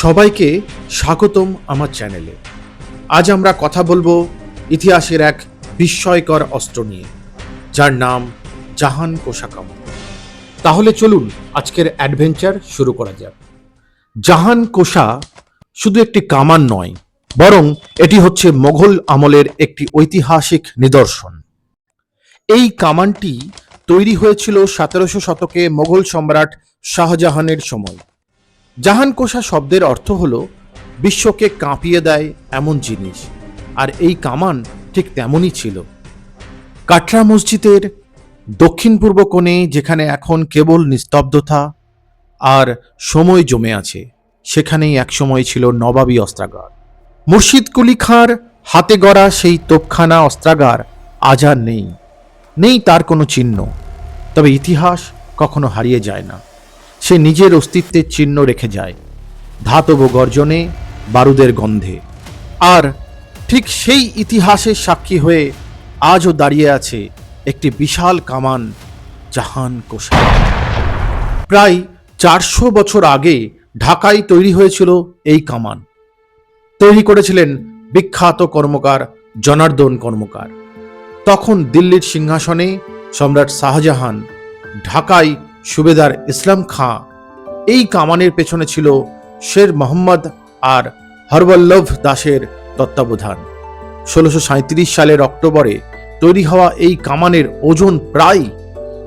সবাইকে স্বাগতম আমার চ্যানেলে। আজ আমরা কথা বলব ইতিহাসের এক বিস্ময়কর অস্ত্র নিয়ে, যার নাম জাহান কোষাকাম তাহলে চলুন আজকের অ্যাডভেঞ্চার শুরু করা যাক। জাহান কোষা শুধু একটি কামান নয়, বরং এটি হচ্ছে মোঘল আমলের একটি ঐতিহাসিক নিদর্শন। এই কামানটি তৈরি হয়েছিল সতেরোশো শতকে মোঘল সম্রাট শাহজাহানের সময়। জাহান কোষা শব্দের অর্থ হল, বিশ্বকে কাঁপিয়ে দেয় এমন জিনিস। আর এই কামান ঠিক তেমনই ছিল। কাটরা মসজিদের দক্ষিণ পূর্ব কোণে, যেখানে এখন কেবল নিস্তব্ধতা আর সময় জমে আছে, সেখানেই একসময় ছিল নবাবী অস্ত্রাগার। মুর্শিদ কুলি খাঁর হাতে গড়া সেই তোপখানা অস্ত্রাগার আজ আর নেই। নেই তার কোনো চিহ্ন। তবে ইতিহাস কখনো হারিয়ে যায় না। সে নিজের অস্তিত্বের চিহ্ন রেখে যায়, ধাতব গর্জনে, বারুদের গন্ধে। আর ঠিক সেই ইতিহাসের সাক্ষী হয়ে আজও দাঁড়িয়ে আছে একটি বিশাল কামান জাহান কোষা প্রায় চারশো বছর আগে ঢাকায় তৈরি হয়েছিল এই কামান। তৈরি করেছিলেন বিখ্যাত কর্মকার জনার্দন কর্মকার। তখন দিল্লির সিংহাসনে সম্রাট শাহজাহান ঢাকায় সুবেদার ইসলাম খাঁ। এই কামানের পেছনে ছিল শের মোহাম্মদ আর হরবল্লভ দাসের তত্ত্বাবধান। ষোলোশো সালের অক্টোবরে তৈরি হওয়া এই কামানের ওজন প্রায়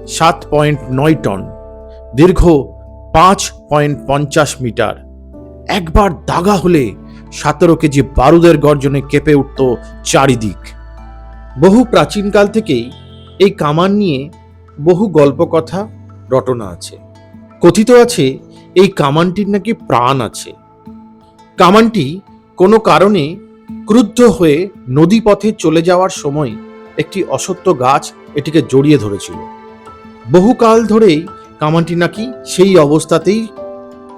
সাত পয়েন্ট নয় টন, দীর্ঘ পাঁচ পয়েন্ট পঞ্চাশ মিটার। একবার দাগা হলে সতেরো কেজি বারুদের গর্জনে কেঁপে উঠত চারিদিক। বহু প্রাচীনকাল থেকেই এই কামান নিয়ে বহু গল্পকথা রটনা আছে। কথিত আছে, এই কামানটির নাকি প্রাণ আছে। কামানটি কোনো কারণে ক্রুদ্ধ হয়ে নদী পথে চলে যাওয়ার সময় একটি অসত্য গাছ এটিকে জড়িয়ে ধরেছিল। বহুকাল ধরেই কামানটি নাকি সেই অবস্থাতেই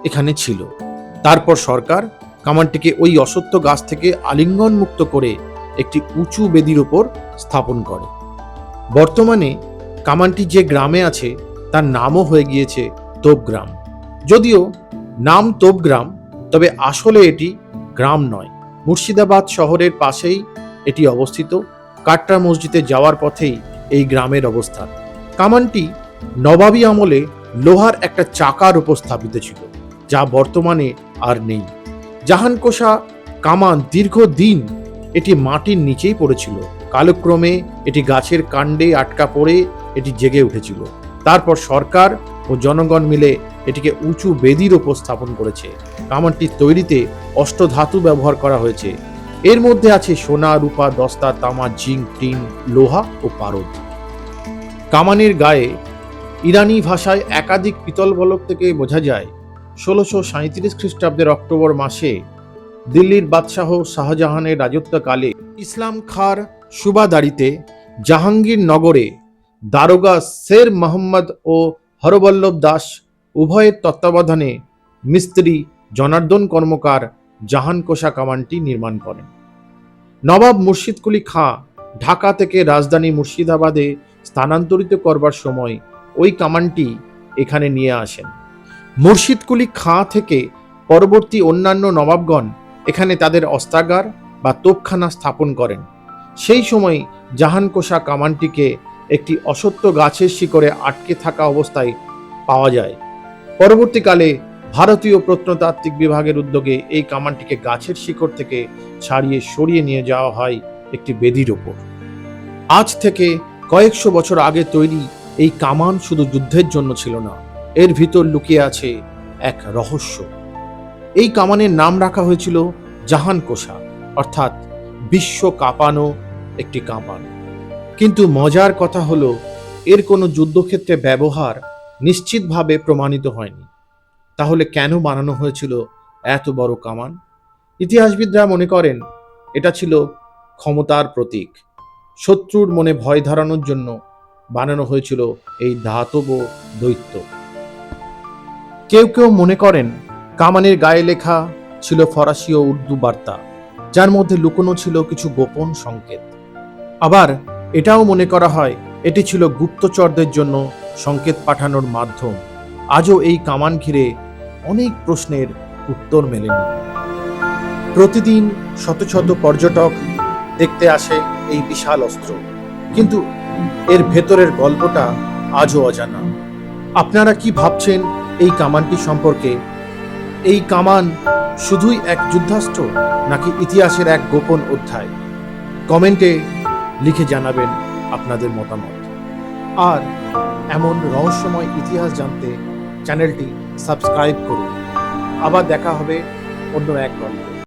এখানে ছিল। তারপর সরকার কামানটিকে ওই অসত্য গাছ থেকে আলিঙ্গন মুক্ত করে একটি উঁচু বেদির ওপর স্থাপন করে। বর্তমানে কামানটি যে গ্রামে আছে তার নামও হয়ে গিয়েছে তোপগ্রাম। যদিও নাম তোপগ্রাম, তবে আসলে এটি গ্রাম নয়। মুর্শিদাবাদ শহরের পাশেই এটি অবস্থিত। কাটরা মসজিদে যাওয়ার পথেই এই গ্রামের অবস্থান। কামানটি নবাবী আমলে লোহার একটা চাকার উপর স্থাপিত ছিল, যা বর্তমানে আর নেই। জাহানকোষা কামান দীর্ঘদিন এটি মাটির নিচেই পড়েছিল। কালক্রমে এটি গাছের কাণ্ডে আটকা পড়ে এটি জেগে উঠেছিল। তারপর সরকার ও জনগণ মিলে এটিকে উঁচু বেদির ওপর স্থাপন করেছে। কামানটি তৈরিতে অষ্টধাতু ব্যবহার করা হয়েছে। এর মধ্যে আছে সোনা, রূপা, দস্তা, তামা, জিঙ্ক টিন লোহা ও পারদ। কামানের গায়ে ইরানি ভাষায় একাধিক পিতল বলক থেকে বোঝা যায়, ষোলোশো সাঁত্রিশ খ্রিস্টাব্দের অক্টোবর মাসে দিল্লির বাদশাহ শাহজাহানের রাজত্বকালে ইসলাম খাঁর সুবাদারিতে জাহাঙ্গীর নগরে দারোগা শের মোহাম্মদ ও হরবল্লভ দাস উভয়ের তত্ত্বাবধানে মিস্ত্রি জনার্দন কর্মকার জাহান কোষা কামানটি নির্মাণ করেন। নবাব মুর্শিদ কুলি খাঁ ঢাকা থেকে রাজধানী মুর্শিদাবাদে স্থানান্তরিত করবার সময় ওই কামানটি এখানে নিয়ে আসেন। মুর্শিদকুলি খাঁ থেকে পরবর্তী অন্যান্য নবাবগণ এখানে তাদের অস্ত্রাগার বা তোপখানা স্থাপন করেন। সেই সময় জাহান কোষা কামানটিকে একটি অসত্য গাছের শিকড়ে আটকে থাকা অবস্থায় পাওয়া যায়। পরবর্তীকালে ভারতীয় প্রত্নতাত্ত্বিক বিভাগের উদ্যোগে এই কামানটিকে গাছের শিকড় থেকে ছাড়িয়ে সরিয়ে নিয়ে যাওয়া হয় একটি বেদির ওপর। আজ থেকে কয়েকশো বছর আগে তৈরি এই কামান শুধু যুদ্ধের জন্য ছিল না, এর ভিতর লুকিয়ে আছে এক রহস্য। এই কামানের নাম রাখা হয়েছিল জাহান কোষা, অর্থাৎ বিশ্ব কাঁপানো একটি কামান কিন্তু মজার কথা হলো, এর কোনো যুদ্ধক্ষেত্রে ব্যবহার নিশ্চিতভাবে প্রমাণিত হয়নি। তাহলে কেন বানানো হয়েছিল এত বড় কামান? ইতিহাসবিদরা মনে করেন, এটা ছিল ক্ষমতার প্রতীক। শত্রুর মনে ভয় ধারানোর জন্য বানানো হয়েছিল এই ধাতব দৈত্য। কেউ কেউ মনে করেন, কামানের গায়ে লেখা ছিল ফরাসি ও উর্দু বার্তা, যার মধ্যে লুকোনো ছিল কিছু গোপন সংকেত। আবার এটাও মনে করা হয়, এটি ছিল গুপ্তচরদের জন্য সংকেত পাঠানোর মাধ্যম। আজও এই কামান ঘিরে অনেক প্রশ্নের উত্তর মেলেনি। প্রতিদিন শত শত পর্যটক দেখতে আসে এই বিশাল অস্ত্র। কিন্তু এর ভেতরের গল্পটা আজও অজানা। আপনারা কি ভাবছেন এই কামানটি সম্পর্কে? এই কামান শুধুই এক যুদ্ধাস্ত্র নাকি ইতিহাসের এক গোপন অধ্যায়? কমেন্টে লিখে জানাবেন আপনাদের মতামত। আর এমন রহস্যময় ইতিহাস জানতে চ্যানেলটি সাবস্ক্রাইব করুন। আবার দেখা হবে অন্য এক গল্পে।